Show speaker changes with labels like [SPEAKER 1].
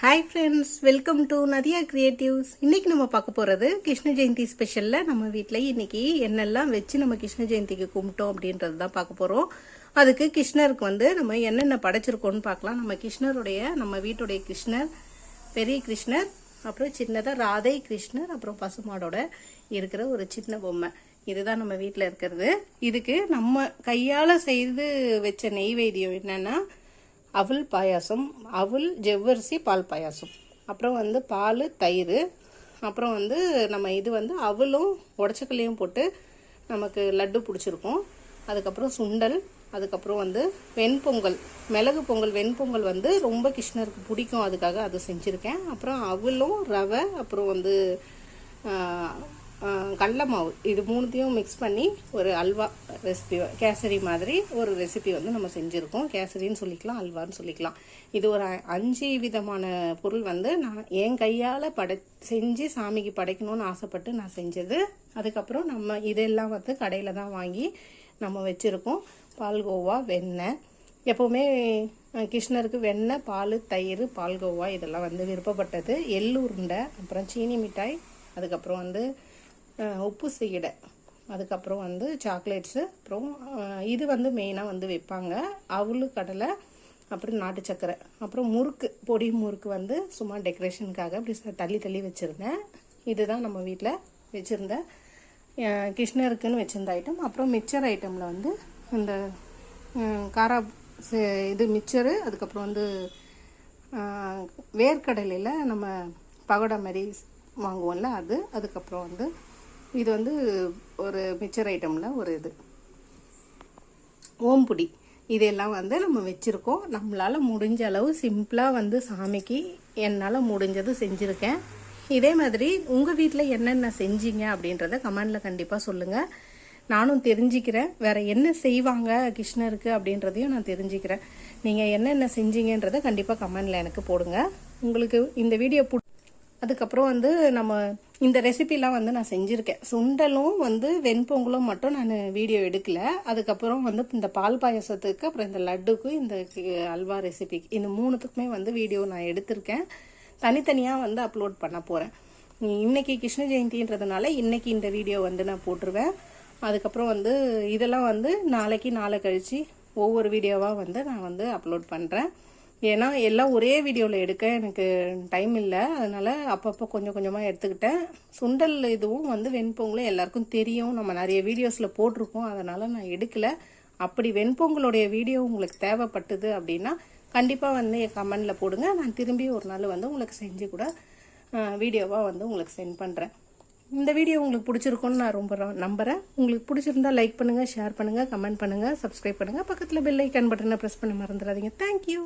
[SPEAKER 1] Hi friends welcome to Nadiya creatives இன்றைக்கி நம்ம பார்க்க போகிறது கிருஷ்ண ஜெயந்தி ஸ்பெஷலில் நம்ம வீட்டில் இன்னைக்கு என்னெல்லாம் வச்சு நம்ம கிருஷ்ண ஜெயந்திக்கு கும்பிட்டோம் அப்படின்றது தான் பார்க்க போகிறோம் அதுக்கு கிருஷ்ணருக்கு வந்து நம்ம என்னென்ன படைச்சிருக்கோம்னு பார்க்கலாம். நம்ம கிருஷ்ணருடைய நம்ம வீட்டுடைய கிருஷ்ணர் பெரிய கிருஷ்ணர் அப்புறம் சின்னதாக ராதை கிருஷ்ணர் அப்புறம் பசுமாடோட இருக்கிற ஒரு சின்ன பொம்மை. இதுதான் நம்ம வீட்டில் இருக்கிறது. இதுக்கு நம்ம கையால் செய்து வச்ச நெய்வேத்தியம் என்னன்னா அவல் பாயாசம் அவல் ஜவ்வரிசி பால் பாயாசம். அப்புறம் வந்து பால் தயிர். அப்புறம் வந்து நம்ம இது வந்து அவலும் உடச்சக்கல்லையும் போட்டு நமக்கு லட்டு பிடிச்சிருக்கோம். அதுக்கப்புறம் சுண்டல் அதுக்கப்புறம் வந்து வெண்பொங்கல் மிளகு பொங்கல் வெண்பொங்கல் வந்து ரொம்ப கிருஷ்ணருக்கு பிடிக்கும். அதுக்காக அது செஞ்சுருக்கேன். அப்புறம் அவலும் ரவை அப்புறம் வந்து கடல மாவு. இது மூணுத்தையும் மிக்ஸ் பண்ணி ஒரு அல்வா ரெசிபி கேசரி மாதிரி ஒரு ரெசிபி வந்து நம்ம செஞ்சுருக்கோம். கேசரின்னு சொல்லிக்கலாம் அல்வான்னு சொல்லிக்கலாம். இது ஒரு அஞ்சு விதமான பொருள் வந்து நான் என் கையால் படை செஞ்சு சாமிக்கு படைக்கணும்னு ஆசைப்பட்டு நான் செஞ்சது. அதுக்கப்புறம் நம்ம இதெல்லாம் வந்து கடையில் தான் வாங்கி நம்ம வச்சுருக்கோம். பால்கோவா வெண்ணெய். எப்போவுமே கிருஷ்ணருக்கு வெண்ணெய் பால் தயிர் பால்கோவா இதெல்லாம் வந்து விருப்பப்பட்டது. எள்ளு உருண்டை அப்புறம் சீனி மிட்டாய் அதுக்கப்புறம் வந்து உப்பு சீடை அதுக்கப்புறம் வந்து சாக்லேட்ஸு அப்புறம் இது வந்து மெயினாக வந்து வைப்பாங்க. அவலு கடலை அப்புறம் நாட்டு சக்கரை. அப்புறம் முறுக்கு பொடி முறுக்கு வந்து சும்மா டெக்கரேஷனுக்காக அப்படி தள்ளி தள்ளி வச்சுருந்தேன். இதுதான் நம்ம வீட்டில் வச்சுருந்த கிருஷ்ணருக்குன்னு வச்சுருந்த ஐட்டம் அப்புறம் மிக்சர் ஐட்டமில் வந்து இந்த காரா இது மிக்சரு அதுக்கப்புறம் வந்து வேர்க்கடலையில் நம்ம பகோடா மாதிரி வாங்குவோம்ல அது. அதுக்கப்புறம் வந்து இது வந்து ஒரு மிக்சர் ஐட்டமில் ஒரு இது. ஓம்புடி இதெல்லாம் வந்து நம்ம வச்சுருக்கோம். நம்மளால் முடிஞ்ச அளவு சிம்பிளாக வந்து சாமிக்கு என்னால் முடிஞ்சது செஞ்சுருக்கேன். இதே மாதிரி உங்கள் வீட்டில் என்னென்ன செஞ்சீங்க அப்படின்றத கமெண்டில் கண்டிப்பாக சொல்லுங்கள் நானும் தெரிஞ்சுக்கிறேன். வேறு என்ன செய்வாங்க கிருஷ்ணருக்கு அப்படின்றதையும் நான் தெரிஞ்சுக்கிறேன். நீங்கள் என்னென்ன செஞ்சீங்கன்றதை கண்டிப்பாக கமெண்டில் எனக்கு போடுங்க. உங்களுக்கு இந்த வீடியோ பிடி அதுக்கப்புறம் வந்து நம்ம இந்த ரெசிபிலாம் வந்து நான் செஞ்சுருக்கேன். சுண்டலும் வந்து வெண்பொங்கலும் மட்டும் நான் வீடியோ எடுக்கல. அதுக்கப்புறம் வந்து இந்த பால் பாயசத்துக்கு அப்புறம் இந்த லட்டுக்கு இந்த அல்வா ரெசிபிக்கு இந்த மூணுத்துக்குமே வந்து வீடியோ நான் எடுத்திருக்கேன். தனித்தனியாக வந்து அப்லோட் பண்ண போகிறேன் இன்னைக்கு கிருஷ்ண ஜெயந்தின்றதுனால இன்னைக்கு இந்த வீடியோ வந்து நான் போட்டுருவேன். அதுக்கப்புறம் வந்து இதெல்லாம் வந்து நாளைக்கு நாளை கழித்து ஒவ்வொரு வீடியோவாக வந்து நான் வந்து அப்லோட் பண்ணுறேன் ஏன்னா எல்லாம் ஒரே வீடியோவில் எடுக்க எனக்கு டைம் இல்லை. அதனால் அப்பப்போ கொஞ்சம் கொஞ்சமாக எடுத்துக்கிட்டேன். சுண்டல் இதுவும் வந்து வெண்பொங்கலும் எல்லாருக்கும் தெரியும். நம்ம நிறைய வீடியோஸில் போட்டிருக்கோம் அதனால் நான் எடுக்கலை. அப்படி வெண்பொங்கலுடைய வீடியோ உங்களுக்கு தேவைப்பட்டது அப்படின்னா கண்டிப்பாக வந்து என் கமெண்டில் போடுங்க. நான் திரும்பி ஒரு நாள் வந்து உங்களுக்கு செஞ்சு கூட வீடியோவாக வந்து உங்களுக்கு சென்ட் பண்ணுறேன் இந்த வீடியோ உங்களுக்கு பிடிச்சிருக்கும்னு நான் ரொம்ப நம்புகிறேன் நம்புறேன். உங்களுக்கு பிடிச்சிருந்தா லைக் பண்ணுங்கள் ஷேர் பண்ணுங்கள் கமெண்ட் பண்ணுங்கள் சப்ஸ்கிரைப் பண்ணுங்கள் பக்கத்தில் பெல் ஐக்கன் பட்டனை ப்ரெஸ் பண்ண மறந்துடாதீங்க. தேங்க்யூ